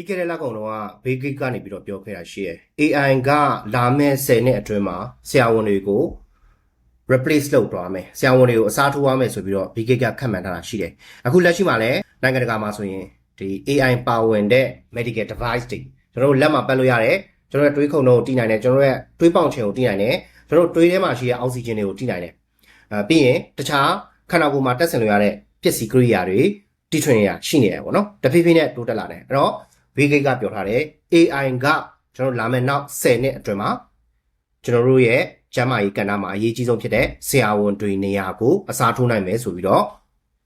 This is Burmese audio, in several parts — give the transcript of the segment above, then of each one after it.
ပြီးခဲ့တဲ့လကောင်တော့ဘေးဂိတ်ကနေပြီးတော့ပြောခဲ့တာရှိတယ် AI ကလာမယ့်10နှစ်အတွင်းမှာဆရာဝန်တွေကို replace လုပ်သွားမယ်ဆရာဝန်တွေကိုအစားထိုးသွားမယ်ဆိုပြီးတော့ဘေးဂိတ်ကခန့်မှန်းထားတာရှိတယ်အခုလက်ရှိမှာလည်းနိုင်ငံတကာမှာဆိုရင်ဒီ AI ပါဝင်တဲ့ medical device တွေကျွန်တော်တို့လက်မှာပတ်လို့ရတယ်ကျွန်တော်တို့တွေးခုံတော့တီးနိုင်တယ်ကျွန်တော်တို့ရဲ့တွေးပေါင်ချင်ကိုတီးနိုင်တယ်ကျွန်တော်တို့တွေးထဲမှာရှိတဲ့အောက်ဆီဂျင်တွေကိုတီးနိုင်တယ်အဲပြီးရင်တခြားခန္ဓာကိုယ်မှာတက်ဆင်လို့ရတဲ့ပစ္စည်းကိရိယာတွေတီထွင်ရရှိနေတယ်ပေါ့နော်တဖြည်းဖြည်းနဲ့တိုးတက်လာတယ်အဲ့တော့ ဘေးဂိတ်ကပြောထားတယ် AI ကကျွန်တော်တို့လာမယ့်နောက်10နှစ်အတွင်းမှာကျွန်တော်တို့ရဲ့ကျန်းမာရေးကဏ္ဍမှာအရေးကြီးဆုံးဖြစ်တဲ့ဆရာဝန်တွေနေရာကိုအစားထိုးနိုင်မယ်ဆိုပြီးတော့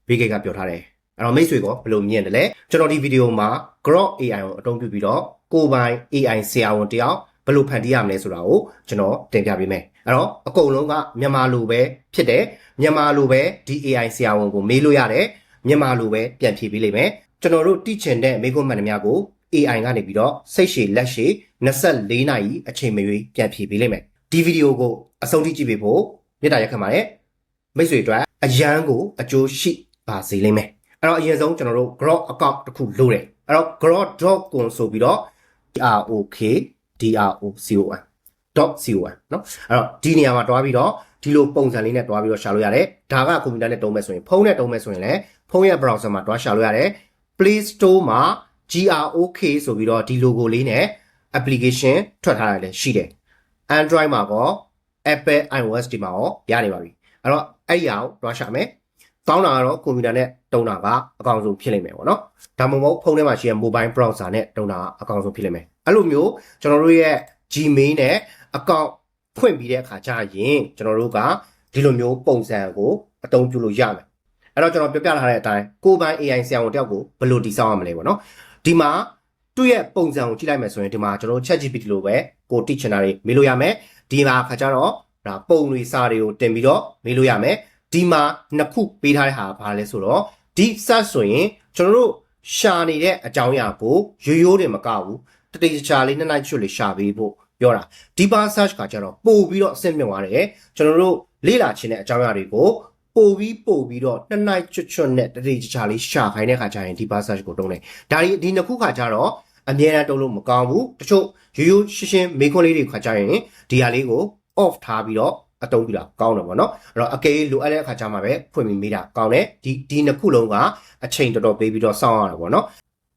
ဘေးဂိတ်ကပြောထားတယ်အဲ့တော့မိတ်ဆွေကဘယ်လိုမြင်တယ်လဲကျွန်တော်ဒီဗီဒီယိုမှာ Grok AI ကိုအသုံးပြုပြီးတော့ကိုယ်ပိုင် AI ဆရာဝန်တယောက်ဘယ်လိုဖန်တီးရမလဲဆိုတာကိုကျွန်တော်တင်ပြပေးမယ်အဲ့တော့အကုန်လုံးကမြန်မာလိုပဲဖြစ်တယ်မြန်မာလိုပဲဒီ AI ဆရာဝန်ကိုမေးလို့ရတယ်မြန်မာလိုပဲပြန်ဖြေပေးလိမ့်မယ်ကျွန်တော်တို့တိချင်တဲ့မိကုမှန်သမျှကို AI ကနေပြီးတော့စိတ်ရှည်လက်ရှည်24နာရီအချိန်မရွေးပြန်ဖြေပေးလိမ့်မယ်ဒီဗီဒီယိုကိုအဆုံးထိကြည့်ပေးဖို့မေတ္တာရက်ခံပါတယ်မိတ်ဆွေတို့အရန်ကိုအကျိုးရှိပါစေလိမ့်မယ်အဲ့တော့အရင်ဆုံးကျွန်တော်တို့ Grok account တစ်ခုလုပ်တယ်အဲ့တော့ grok.com ဆိုပြီးတော့ ROK DROCON .con เนาะအဲ့တော့ဒီနေရာမှာတွားပြီးတော့ဒီလိုပုံစံလေးနဲ့တွားပြီးတော့ရှာလို့ရတယ်ဒါကကွန်ပျူတာနဲ့တုံးမဲ့ဆိုရင်ဖုန်းနဲ့တုံးမဲ့ဆိုရင်လည်းဖုန်းရဲ့ browser မှာတွားရှာလို့ရတယ် Play Store မှာ GROK ဆိုပြီးတော့ဒီ logo လေးနဲ့ application ထွက်ထားရတယ်ရှိတယ် Android မှာကော Apple iOS ဒီမှာရောရနေပါပြီအဲ့တော့အဲ့ရအောင်တွားရှာမယ်တောင်းတာကတော့ကွန်ပျူတာနဲ့တုံးတာကအကောင်းဆုံးဖြစ်လိမ့်မယ်ပေါ့နော်ဒါမှမဟုတ်ဖုန်းထဲမှာရှိတဲ့ mobile browser နဲ့တုံးတာကအကောင်းဆုံးဖြစ်လိမ့်မယ်အဲ့လိုမျိုးကျွန်တော်တို့ရဲ့ Gmail နဲ့ account ဖွင့်ပြီးတဲ့အခါကျရင်ကျွန်တော်တို့ကဒီလိုမျိုးပုံစံကိုအသုံးပြုလို့ရမယ်အဲ့တော့ကျွန်တော်ပြပြထားတဲ့အတိုင်းကိုယ်ပိုင် AI ဆရာဝန်တယောက်ကိုဘယ်လိုတည်ဆောက်ရမလဲပေါ့နော် ဒီမှာသူ့ရဲ့ပုံစံကိုကြည့်လိုက်မယ်ဆိုရင်ဒီမှာကျွန်တော် ChatGPT လိုပဲကို teach ချင်တာတွေမေးလို့ရမယ်ဒီမှာခါကျတော့ဒါပုံတွေစာတွေကိုတင်ပြီးတော့မေးလို့ရမယ်ဒီမှာနှစ်ခုပေးထားတဲ့ဟာဘာလဲဆိုတော့ဒီ search ဆိုရင်ကျွန်တော်တို့ရှာနေတဲ့အကြောင်းအရာကိုရိုးရိုးတင်မကဘူးတတိယချာလေးနှစ်နိုင်ချွတ်လေးရှာပေးဖို့ပြောတာ deeper search ကကျတော့ပို့ပြီးတော့အဆင့်မြင့်သွားတယ်ကျွန်တော်တို့လေ့လာခြင်းတဲ့အကြောင်းအရာတွေကို ပို့ပြီးပို့ပြီးတော့နှစ်နိုင်ချွတ်ချွတ်နဲ့တတိချာလေးရှာခိုင်းတဲ့ခါကျရင် deeper search ကိုတုံးတယ်ဒါဒီဒီနှစ်ခုခါကျတော့အမြဲတမ်းတုံးလို့မကောင်းဘူးတချို့ရိုးရိုးရှင်းရှင်းမေးခွန်းလေးတွေခါကျရင်ဒီဟာလေးကို off ထားပြီးတော့အတုံးပြတာကောင်းတယ်ပေါ့နော်အဲ့တော့အကယ်လိုအပ်တဲ့အခါကျမှပဲဖွင့်ပြီးမိတာကောင်းတယ်ဒီဒီနှစ်ခုလုံးကအချိန်တော်တော်ပေးပြီးတော့စောင့်ရတာပေါ့နော်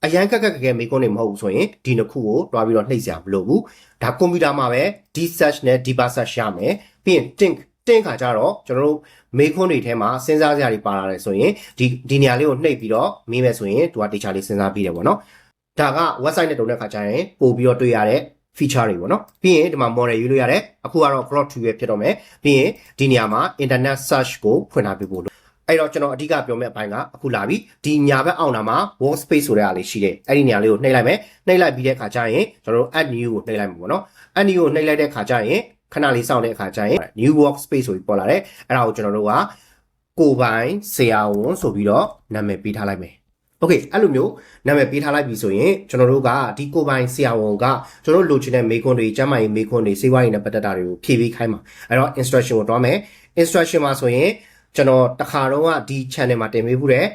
အရန်ကက်ကက်ကက်ကမေးခွန်းတွေမဟုတ်ဘူးဆိုရင်ဒီနှစ်ခုကိုတွားပြီးတော့နှိပ်စရာမလိုဘူးဒါကွန်ပျူတာမှာပဲ D search နဲ့ deeper search ရမယ်ပြီးရင် think တင်းခါကြတော့ကျွန်တော်တို့မေးခွန်းတွေထဲမှာစဉ်းစားစရာတွေပါလာတယ်ဆိုရင်ဒီဒီနေရာလေးကိုနှိပ်ပြီးတော့မေးမယ်ဆိုရင်သူက teacher လေးစဉ်းစားပြီးတယ်ပေါ့နော်ဒါက website နဲ့တုံတဲ့ခါကျရင်ပို့ပြီးတော့တွေ့ရတဲ့ feature တွေပေါ့နော်ပြီးရင်ဒီမှာ model ယူလို့ရတယ်အခုကတော့ Grok 2ပဲဖြစ်တော့မယ်ပြီးရင်ဒီနေရာမှာ internet search ကိုဖွင့်ထားပေးဖို့လို့အဲ့တော့ကျွန်တော်အဓိကပြောမယ့်အပိုင်းကအခုလာပြီဒီညာဘက်အောက်နာမှာ workspace ဆိုတဲ့အားလေးရှိတယ်အဲ့ဒီနေရာလေးကိုနှိပ်လိုက်မယ်နှိပ်လိုက်ပြီးတဲ့အခါကျရင်ကျွန်တော်တို့ add new ကိုနှိပ်လိုက်မှာပေါ့နော် add new ကိုနှိပ်လိုက်တဲ့အခါကျရင် ခဏလေးစောင့်တဲ့အခါကျရင် new workspace ဆိုပြီးပေါ်လာတယ်အဲ့ဒါကိုကျွန်တော်တို့ကကိုပိုင်ဆရာဝန်ဆိုပြီးတော့နာမည်ပေးထားလိုက်မယ်โอเคအဲ့လိုမျိုးနာမည်ပေးထားလိုက်ပြီဆိုရင်ကျွန်တော်တို့ကဒီကိုပိုင်ဆရာဝန်ကကျွန်တော်တို့လိုချင်တဲ့မေးခွန်းတွေကျမ်းမာရေးမေးခွန်းတွေစေဝါရေးနဲ့ပတ်သက်တာတွေကိုဖြည့်ပေးခိုင်းမှာအဲ့တော့ instruction ကိုတွားမယ် instruction မှာဆိုရင်ကျွန်တော်တခါတော့ကဒီ channel မှာတင်ပေးဖို့တဲ့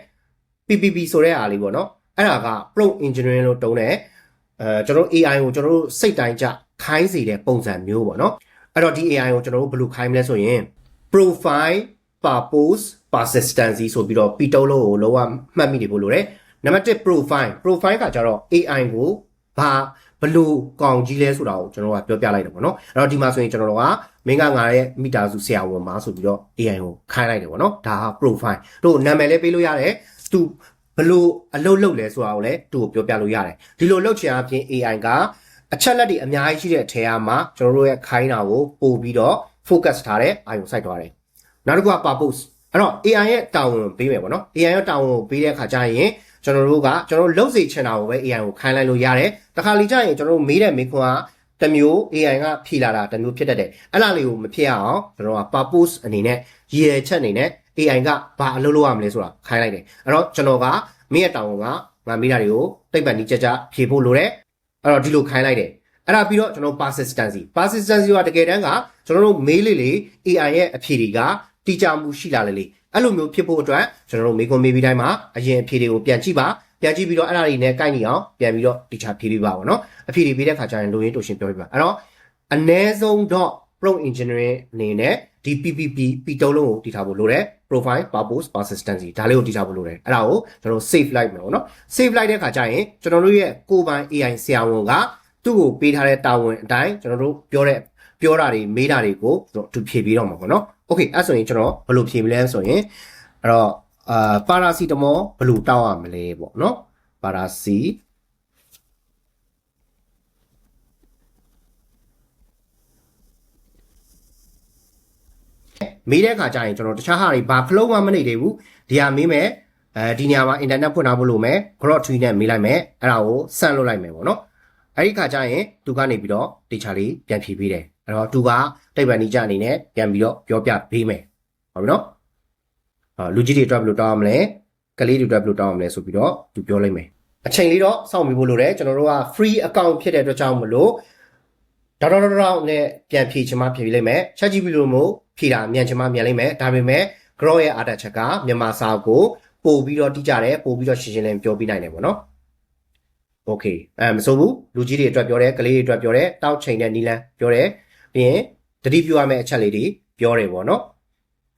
PPP ဆိုတဲ့အားလေးပေါ့နော်အဲ့ဒါက prompt engineering လို့တုံးတယ်အဲကျွန်တော် AI ကိုကျွန်တော်တို့စိတ်တိုင်းကြခိုင်းစေတဲ့ပုံစံမျိုးပေါ့နော် အဲ့တော့ဒီ AI ကိုကျွန်တော်တို့ဘယ်လိုခိုင်းမလဲဆိုရင် profile purpose persistency ဆိုပြီးတော့ P တုံးလို့ကိုလောကမှတ်မိနေဖို့လိုတယ်နံပါတ်1 profile profile ကကြတော့ AI ကိုဘာဘလို့ကောင်ကြီးလဲဆိုတာကိုကျွန်တော်ကပြောပြလိုက်တယ်ပေါ့နော်အဲ့တော့ဒီမှာဆိုရင်ကျွန်တော်တို့ကမင်းကငါရဲ့မိသားစုဆရာဝန်ပါဆိုပြီးတော့ AI ကိုခိုင်းလိုက်တယ်ပေါ့နော်ဒါဟာ profile တို့နာမည်လေးပေးလို့ရတယ်သူဘလို့အလုပ်လုပ်လဲဆိုတာကိုလည်းသူ့ကိုပြောပြလို့ရတယ်ဒီလိုလုပ်ချင်အပြင် AI က အချက်လက်တွေအများကြီးရှိတဲ့အထက်မှာကျွန်တော်တို့ရဲ့ခိုင်းတာကိုပို့ပြီးတော့ focus ထားတဲ့အာရုံစိုက်သွားတယ်နောက်တစ်ခုက purpose အဲ့တော့ AI ရဲ့တာဝန်ပေးမယ်ပေါ့နော် AI ရဲ့တာဝန်ကိုပေးတဲ့အခါကျရင်ကျွန်တော်တို့ကကျွန်တော်တို့လုပ်စေချင်တာကိုပဲ AI ကိုခိုင်းလိုက်လို့ရတယ်တခါလေကျရင်ကျွန်တော်တို့မေးတဲ့မေးခွန်းကတစ်မျိုး AI ကဖြေလာတာတစ်မျိုးဖြစ်တတ်တယ်အဲ့လားလေးကိုမဖြစ်အောင်ကျွန်တော်က purpose အနေနဲ့ရည်ရွယ်ချက်အနေနဲ့ AI ကဘာအလုပ်လုပ်ရမလဲဆိုတာခိုင်းလိုက်တယ်အဲ့တော့ကျွန်တော်ကမင်းရဲ့တာဝန်ကငါမေးတာတွေကိုတိတ်ပတ်နီးကြကြဖြေဖို့လိုတယ် အဲ့တော့ဒီလိုခိုင်းလိုက်တယ်အဲ့ဒါပြီးတော့ကျွန်တော် persistency persistency ကတကယ်တမ်းကကျွန်တော်တို့မေးလေလေ AI ရဲ့အဖြေတွေကတိကျမှုရှိလာလေလေအဲ့လိုမျိုးဖြစ်ဖို့အတွက်ကျွန်တော်တို့မေးခွန်းမေးပြီးတိုင်းမှာအရင်အဖြေတွေကိုပြန်ကြည့်ပါပြန်ကြည့်ပြီးတော့အဲ့ဒါတွေနဲ့ကိုက်နေအောင်ပြန်ပြီးတော့တိကျဖြေပေးပါဘောနော်အဖြေတွေပေးတဲ့ခါကျရင်လိုရင်းတူရှင်းပြောပြပါအဲ့တော့အ ਨੇ ဆုံးတော့ prompt engineering အနေနဲ့ဒီ PPP ပီတုံးလုံးကိုတည်ထားဖို့လိုတယ် profile purpose persistency ဒါလေးကိုတည်ထားဖို့လိုတယ်အဲ့ဒါကိုကျွန်တော်တို့ save လိုက်မယ်ပေါ့နော် save လိုက်တဲ့ခါကျရင်ကျွန်တော်တို့ရဲ့ကိုယ်ပိုင် AI ဆရာဝန်ကသူ့ကိုပေးထားတဲ့တာဝန်အတိုင်းကျွန်တော်တို့ပြောတဲ့ပြောတာတွေမေးတာတွေကိုကျွန်တော်သူဖြေပေးတော့မှာပေါ့နော် okay အဲ့ဆိုရင်ကျွန်တော်ဘယ်လိုဖြေမလဲဆိုရင်အဲ့တော့အာပါရာစီတမောဘယ်လိုတောင်းရမလဲပေါ့နော်ပါရာစီ မေးတဲ့အခါကျရင်ကျွန်တော်တခြားဟာတွေဘာဖလုံးမှမနေသေးဘူးဒီဟာမေးမယ်အဲဒီနေရာမှာအင်တာနက်ဖွင့်ထားဖို့လိုမယ် grok tree နဲ့မေးလိုက်မယ်အဲ့ဒါကိုစမ်းလုပ်လိုက်မယ်ပေါ့နော်အဲ့ဒီခါကျရင်သူကနေပြီးတော့တေချာလေးပြန်ဖြေပေးတယ်အဲ့တော့သူကတိတ်ပန်နီကြအနေနဲ့ပြန်ပြီးတော့ပြောပြပေးမယ်ဟုတ်ပြီနော်အာလူကြီးတွေအတွက်ဘယ်လိုတောင်းရမလဲကလေးတွေအတွက်ဘယ်လိုတောင်းရမလဲဆိုပြီးတော့သူပြောလိုက်မယ်အချိန်လေးတော့စောင့်ပြီးဖို့လိုတယ်ကျွန်တော်တို့က free account ဖြစ်တဲ့အတွက်ကြောင့်မလို့ဒေါက်တာဒေါက်တာနဲ့ပြန်ဖြေချင်မှဖြေလိုက်မယ် ChatGPT လို့မို့ ဖြေတာမြန်ချင်မှမြန်လိုက်မယ်ဒါပေမဲ့ Grow ရဲ့အားတက်ချက်ကမြန်မာစာကိုပို့ပြီးတော့တိကျတယ်ပို့ပြီးတော့ရှင်းရှင်းလင်းပြောပြနိုင်တယ်ပေါ့နော် Okay အဲမဆိုဘူးလူကြီးတွေအတွက်ပြောတယ်ကလေးတွေအတွက်ပြောတယ်တောက်ချိန်တဲ့နီလန်းပြောတယ်ပြီးရင်တတိပြုရမယ့်အချက်လေးတွေပြောတယ်ပေါ့နော်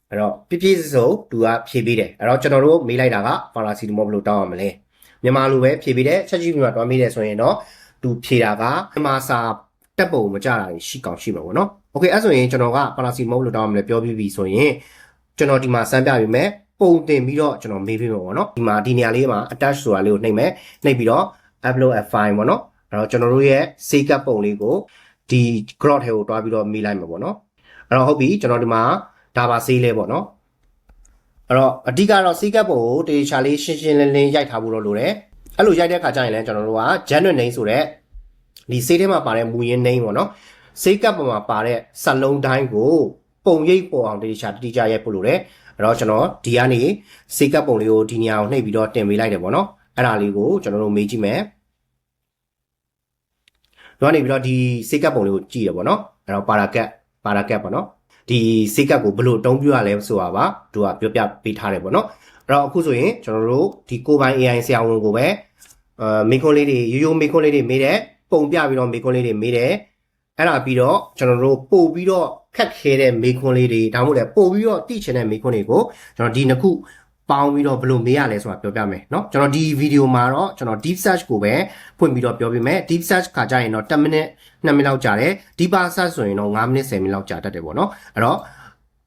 အဲ့တော့ပြပြစစုံသူကဖြေပေးတယ်အဲ့တော့ကျွန်တော်တို့မေးလိုက်တာကပါရာစီတမောဘယ်လိုတောင်းရမလဲမြန်မာလိုပဲဖြေပေးတယ်ချက်ကြီးမြန်မာတွားမေးတယ်ဆိုရင်တော့သူဖြေတာကမြန်မာစာ တက်ပုံမကြတာရှိကောင်းရှိမှာပေါ့နော်။ Okay အဲ့ဆိုရင်ကျွန်တော်ကပါရာစီမုတ်လို့တောင်းရမလဲပြောပြပြီဆိုရင်ကျွန်တော်ဒီမှာစမ်းပြပေးမယ်ပုံတင်ပြီးတော့ကျွန်တော်မေးပေးမှာပေါ့နော်။ဒီမှာဒီနေရာလေးမှာ attach ဆိုတာလေးကိုနှိပ်မယ်။နှိပ်ပြီးတော့ upload a file ပေါ့နော်။အဲ့တော့ကျွန်တော်တို့ရဲ့ save ကပုံလေးကိုဒီ grot ထဲကိုတွားပြီးတော့မေးလိုက်မှာပေါ့နော်။အဲ့တော့ဟုတ်ပြီကျွန်တော်ဒီမှာဒါပါ save လဲပေါ့နော်။အဲ့တော့အဓိကတော့ save ကပုံကိုတေချာလေးရှင်းရှင်းလင်းလင်းရိုက်ထားဖို့တော့လိုတယ်။အဲ့လိုရိုက်တဲ့အခါကျရင်လည်းကျွန်တော်တို့က genuine name ဆိုတဲ့ ဒီစေးထဲမှာပါတဲ့မူရင်း name ပေါ့နော်စေးကပ်ပေါ်မှာပါတဲ့စက်လုံးတိုင်းကိုပုံရိပ်ပေါ်အောင်တတိချာတတိချာရိုက်ဖို့လိုတယ်အဲ့တော့ကျွန်တော်ဒီကနေစေးကပ်ပုံလေးကိုဒီနေရာကိုနှိပ်ပြီးတော့တင်ပေးလိုက်တယ်ပေါ့နော်အဲ့ဒါလေးကိုကျွန်တော်တို့မေးကြည့်မယ်တော့နေပြီးတော့ဒီစေးကပ်ပုံလေးကိုကြည့်ရပေါ့နော်အဲ့တော့ပါရာကက်ပါရာကက်ပေါ့နော်ဒီစေးကပ်ကိုဘယ်လိုတုံးပြရလဲဆိုတာပါသူကပြောပြပေးထားတယ်ပေါ့နော်အဲ့တော့အခုဆိုရင်ကျွန်တော်တို့ဒီကိုပိုင် AI ဆရာဝန်ကိုပဲအာမိခွန်းလေးတွေရိုးရိုးမိခွန်းလေးတွေမေးတဲ့ ပုံပြပြီးတော့မိခွန်းလေးတွေမေးတယ်အဲ့ဒါပြီးတော့ကျွန်တော်တို့ပို့ပြီးတော့ခက်ခဲတဲ့မိခွန်းလေးတွေဒါမှမဟုတ်လည်းပို့ပြီးတော့တိချင်တဲ့မိခွန်းတွေကိုကျွန်တော်ဒီနှစ်ခုပေါင်းပြီးတော့ဘယ်လိုမေးရလဲဆိုတာပြောပြမယ်เนาะကျွန်တော်ဒီဗီဒီယိုမှာတော့ကျွန်တော် deep search ကိုပဲဖွင့်ပြီးတော့ပြောပြမယ် deep search ခါကြရင်တော့10မိနစ်2မိနစ်လောက်ကြာတယ် deeper search ဆိုရင်တော့5မိနစ်10မိနစ်လောက်ကြာတတ်တယ်ပေါ့เนาะအဲ့တော့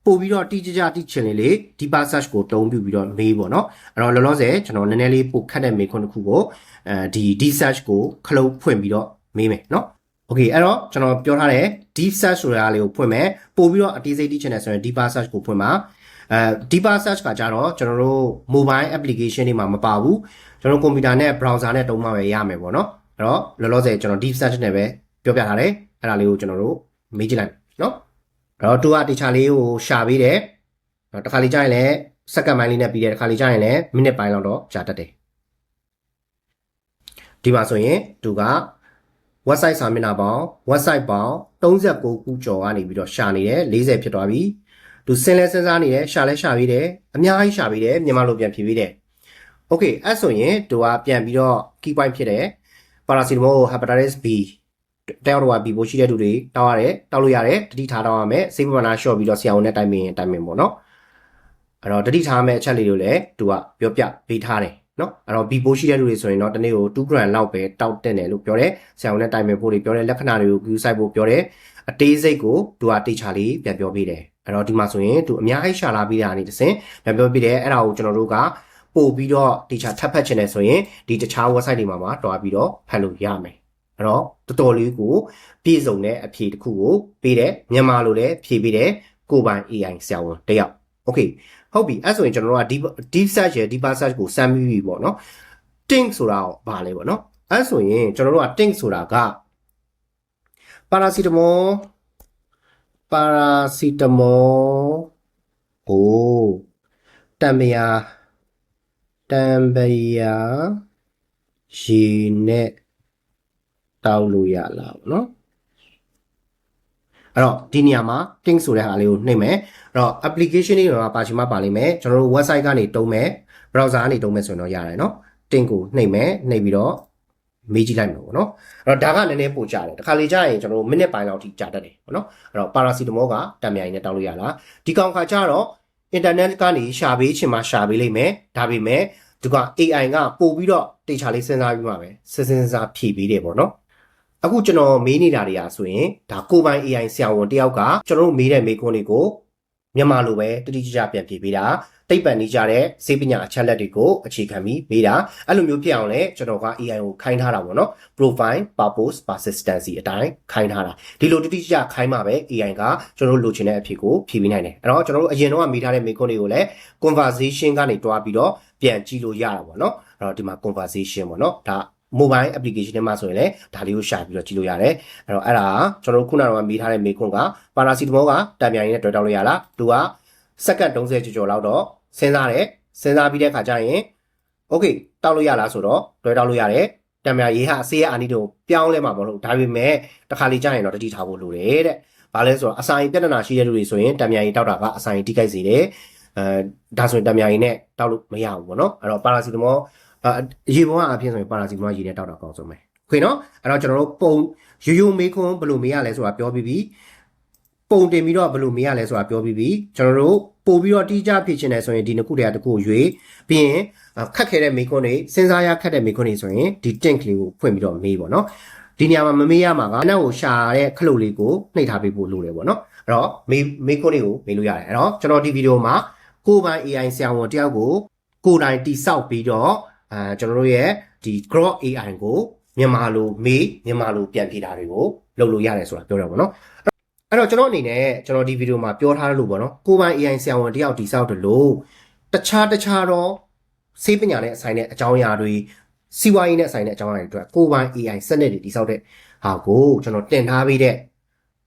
ပို့ပြီးတော့တိကျကျတိချင်လေလေ deeper search ကိုတုံးပြပြီးတော့မေးပေါ့เนาะအဲ့တော့လောလောဆယ်ကျွန်တော်နည်းနည်းလေးပို့ခတ်တဲ့မေးခွန်းတစ်ခုကိုအဲဒီ deep search ကိုခလုတ်ဖွင့်ပြီးတော့ မေးမယ်เนาะ Okay အဲ့တော့ကျွန်တော်ပြောထားတဲ့ deep search ဆိုတာလေးကိုဖွင့်မယ်ပို့ပြီးတော့အသေးစိတ်သိချင်တယ်ဆိုရင် deeper search ကိုဖွင့်ပါအဲ deeper search ကကြတော့ကျွန်တော်တို့ mobile application တွေမှာမပါဘူးကျွန်တော်ကွန်ပျူတာနဲ့ browser နဲ့တုံးမှပဲရမယ်ပေါ့နော်အဲ့တော့လောလောဆယ်ကျွန်တော် deep search နဲ့ပဲပြောပြထားတယ်အဲ့ဒါလေးကိုကျွန်တော်တို့မေးကြည့်လိုက်နော်အဲ့တော့သူကတခြားလေးကိုရှာပေးတယ်တခါလေးကြာရင်လည်းစက္ကန့်ပိုင်းလေးနဲ့ပြီးတယ်တခါလေးကြာရင်လည်းမိနစ်ပိုင်းလောက်တော့ကြာတတ်တယ်ဒီမှာဆိုရင်သူက website စာမျက်နှာပေါင်း website ပေါင်း39ခုကျော်ကနေပြီးတော့ရှာနေတယ်40ဖြစ်သွားပြီသူစင်လဲစဉ်းစားနေတယ်ရှာလဲရှာပြီးတယ်အများကြီးရှာပြီးတယ်မြန်မာလိုပြန်ဖြေပြီးတယ် okay အဲ့ဆိုရင်သူကပြန်ပြီးတော့ key point ဖြစ်တယ် paracetamol hepatitis B တောက်တော့ B ပိုးရှိတဲ့သူတွေတောက်ရတယ်တောက်လို့ရတယ်တတိထားတော့ရမယ်စိတ်ပမာဏ short ပြီးတော့ဆရာဝန်နဲ့တိုင်ပင်တိုင်ပင်ပေါ့နော်အဲ့တော့တတိထားမယ့်အချက်လေးတွေလည်းသူကပြောပြပေးထားတယ် နော်အဲ့တော့ B ပိုးရှိတဲ့လူတွေဆိုရင်တော့တနေ့ကို2 gram လောက်ပဲတောက်တက်တယ်လို့ပြောတယ်ဆရာဝန်နဲ့တိုင်ပင်ဖို့တွေပြောတယ်လက္ခဏာတွေကို view site ဖို့ပြောတယ်အသေးစိတ်ကိုသူကတိတ်ချလေးပြန်ပြောပေးတယ်အဲ့တော့ဒီမှာဆိုရင်သူအများကြီးရှာလာပြီးတာအနေနဲ့စင်ပြန်ပြောပေးတယ်အဲ့ဒါကိုကျွန်တော်တို့ကပို့ပြီးတော့တိတ်ချထပ်ဖတ်ချင်တယ်ဆိုရင်ဒီတခြား website တွေမှာမှာတွားပြီးတော့ဖတ်လို့ရမယ်အဲ့တော့တော်တော်လေးကိုပြည့်စုံတဲ့အဖြေတစ်ခုကိုပေးတယ်မြန်မာလိုလည်းဖြေပေးတယ်ကိုပိုင် AI ဆရာဝန်တယောက် okay ဟုတ်ပြီအဲ့ဆိုရင်ကျွန်တော်တို့က deep deep search ရယ် deeper search ကိုစမ်းပြီးပြီပေါ့နော် tink ဆိုတာကဘာလဲပေါ့နော်အဲ့ဆိုရင်ကျွန်တော်တို့က tink ဆိုတာက paracetamol paracetamol ကိုတံမယာတံပယာရေနဲ့တောက်လို့ရလားပေါ့နော် အဲ့တော့ဒီနေရာမှာ link ဆိုတဲ့ဟာလေးကိုနှိမ့်မယ်အဲ့တော့ application လေးတော့ပါချင်မှပါလိမ့်မယ်ကျွန်တော်တို့ website ကနေတုံးမယ် browser ကနေတုံးမယ်ဆိုရင်တော့ရတယ်နော် link ကိုနှိမ့်မယ်နှိမ့်ပြီးတော့မေးကြည့်လိုက်မှာပေါ့နော်အဲ့တော့ဒါကနည်းနည်းပို့ကြတယ်တခါလေကြာရင်ကျွန်တော်တို့မိနစ်ပိုင်းလောက်ထိကြာတတ်တယ်ပေါ့နော်အဲ့တော့ပါရာစီတမောကတံမြိုင်နဲ့တောက်လို့ရလားဒီကောင်ခါကျတော့ internet ကနေရှာပေးချင်မှရှာပေးလိမ့်မယ်ဒါပေမဲ့သူက AI ကပို့ပြီးတော့တေချာလေးစဉ်းစားပြီးမှပဲစဉ်းစဉ်းစားဖြည့်ပေးတယ်ပေါ့နော် အခုကျွန်တော်မေးနေတာတွေကဆိုရင်ဒါကိုပိုင် AI ဆရာဝန်တယောက်ကကျွန်တော်တို့မေးတဲ့မေးခွန်းတွေကိုမြန်မာလိုပဲတတိကျကျပြန်ဖြည့်ပေးတာတိတ်ပန်နေကြတဲ့စေပညာအချက်လက်တွေကိုအခြေခံပြီးမေးတာအဲ့လိုမျိုးဖြစ်အောင်လဲကျွန်တော်က AI ကိုခိုင်းထားတာပေါ့နော် profile purpose persistency အတိုင်းခိုင်းထားတာဒီလိုတတိကျကျခိုင်းမှပဲ AI ကကျွန်တော်တို့လိုချင်တဲ့အဖြစ်ကိုဖြည့်ပေးနိုင်တယ်အဲ့တော့ကျွန်တော်တို့အရင်တော့မေးထားတဲ့မေးခွန်းတွေကိုလည်း conversation ကနေတွားပြီးတော့ပြန်ကြည့်လို့ရတာပေါ့နော်အဲ့တော့ဒီမှာ conversation ပေါ့နော်ဒါ mobile application ထဲမှာဆိုရင်လည်းဒါလေးကိုရှာပြီးတော့ကြည့်လို့ရတယ်အဲ့တော့အဲ့ဒါကျွန်တော်တို့ခုနကတော့မေးထားတဲ့မေးခွန်းကပါရာစီတမောကတံမြန်ရင်းနဲ့တွေ့တောက်လို့ရလားသူကစက္ကန့်30ကျော်ကျော်လောက်တော့စဉ်းစားတယ်စဉ်းစားပြီးတဲ့ခါကျရင် okay တောက်လို့ရလားဆိုတော့တွေ့တောက်လို့ရတယ်တံမြန်ရေးဟာဆေးရအာနီတို့ပြောင်းလဲမှာမဟုတ်ဒါပေမဲ့တခါလေကြာရင်တော့တတိထားဖို့လိုတယ်တဲ့ဘာလဲဆိုတော့အစာရင်ပြဿနာရှိတဲ့လူတွေဆိုရင်တံမြန်ရင်တောက်တာကအစာရင်တိကိုက်စေတယ်အဲဒါဆိုရင်တံမြန်ရင်နဲ့တောက်လို့မရဘူးပေါ့နော်အဲ့တော့ပါရာစီတမော အရေပုံကအဖြစ်ဆိုရင်ပါရာစီမောရေနဲ့တောက်တာကောင်းဆုံးပဲခွေနော်အဲ့တော့ကျွန်တော်တို့ပုံရိုးရိုးမေးခွန်းဘယ်လိုမေးရလဲဆိုတာပြောပြီးပြီးပုံတင်ပြီးတော့ဘယ်လိုမေးရလဲဆိုတာပြောပြီးပြီးကျွန်တော်တို့ပို့ပြီးတော့တီးကြဖြစ်ချင်တယ်ဆိုရင်ဒီနှစ်ခုတည်းကတစ်ခုရွေးပြီးရင်ခက်ခဲတဲ့မေးခွန်းတွေစဉ်းစားရခက်တဲ့မေးခွန်းတွေဆိုရင်ဒီ tank လေးကိုဖွင့်ပြီးတော့မေးပေါ့နော်ဒီနေရာမှာမမေးရမှာကနောက်ကိုရှာတဲ့ခလုတ်လေးကိုနှိပ်ထားပေးဖို့လိုတယ်ပေါ့နော်အဲ့တော့မေးမေးခွန်းတွေကိုမေးလို့ရတယ်အဲ့တော့ကျွန်တော်ဒီဗီဒီယိုမှာကိုပိုင် AI ဆရာဝန်တယောက်ကိုကိုတိုင်တိဆောက်ပြီးတော့ အဲကျွန်တော်တို့ရဲ့ဒီ Grok AI ကိုမြန်မာလိုမေးမြန်မာလိုပြန်ဖြေတာတွေကိုလုပ်လို့ရတယ်ဆိုတာပြောတာပေါ့နော်အဲ့တော့ကျွန်တော်အနေနဲ့ကျွန်တော်ဒီဗီဒီယိုမှာပြောထားလို့ပေါ့နော်ကိုပိုင် AI ဆရာဝန်တယောက်တိစောက်တယ်လို့တခြားတခြားတော့စေပညာနဲ့အဆိုင်တဲ့အကြောင်းအရာတွေစီးပွားရေးနဲ့အဆိုင်တဲ့အကြောင်းအရာတွေအတွက်ကိုပိုင် AI စနစ်တွေတိစောက်တဲ့ဟာကိုကျွန်တော်တင်ထားပေးတဲ့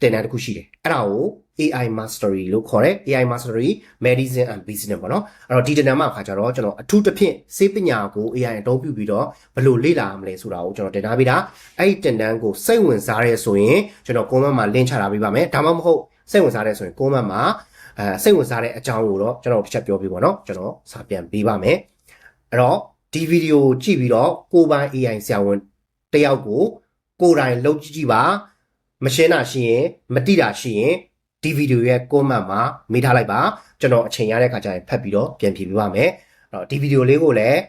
တင်တန်းတစ်ခုရှိတယ်အဲ့ဒါကို AI Mastery လို့ခေါ်တယ် AI Mastery Medicine and Business ပေါ့နော်အဲ့တော့ဒီတင်တန်းမှာခါကြတော့ကျွန်တော်အထူးသဖြင့်စေပညာကို AI အသုံးပြုပြီးတော့ဘယ်လိုလေ့လာရမလဲဆိုတာကိုကျွန်တော်တင်ထားပေးတာအဲ့ဒီတင်တန်းကိုစိတ်ဝင်စားရဲဆိုရင်ကျွန်တော် comment မှာ link ချထားပေးပါမယ်ဒါမှမဟုတ်စိတ်ဝင်စားရဲဆိုရင် comment မှာအဲစိတ်ဝင်စားတဲ့အကြောင်းကိုတော့ကျွန်တော်တစ်ချက်ပြောပြပါတော့ကျွန်တော်စာပြန်ပေးပါမယ်အဲ့တော့ဒီဗီဒီယိုကြည့်ပြီးတော့ကိုပိုင် AI ဆရာဝန်တယောက်ကိုကိုယ်တိုင်လုပ်ကြည့်ကြည့်ပါ မရှင်းတာရှိရင်မတိတာရှိရင်ဒီဗီဒီယိုရဲ့ comment မှာမေးထားလိုက်ပါကျွန်တော်အချိန်ရတဲ့ခါကျရင်ဖတ်ပြီးတော့ပြန်ဖြေပေးပါမယ်အဲ့တော့ဒီဗီဒီယိုလေးကိုလည်း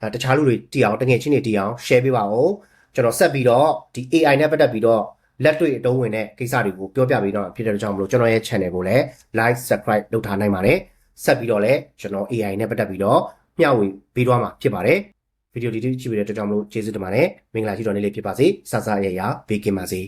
အဲတခြားလူတွေတီအောင်တငယ်ချင်းတွေတီအောင် share ပေးပါဦးကျွန်တော်ဆက်ပြီးတော့ဒီ AI နဲ့ပတ်သက်ပြီးတော့လက်တွေ့အတုံးဝင်တဲ့ကိစ္စတွေကိုပြောပြပေးတော့ဖြစ်တဲ့ကြောင့်မလို့ကျွန်တော်ရဲ့ channel ကိုလည်း like subscribe လုပ်ထားနိုင်ပါတယ်ဆက်ပြီးတော့လည်းကျွန်တော် AI နဲ့ပတ်သက်ပြီးတော့မျှဝေပေးသွားမှာဖြစ်ပါတယ်ဗီဒီယိုဒီတိကြည့်ပြီးတဲ့အတွက်ကြောင့်မလို့ကျေးဇူးတင်ပါတယ်မင်္ဂလာရှိတော်နေ့လေးဖြစ်ပါစေဆဆရရဘေးကင်းပါစေ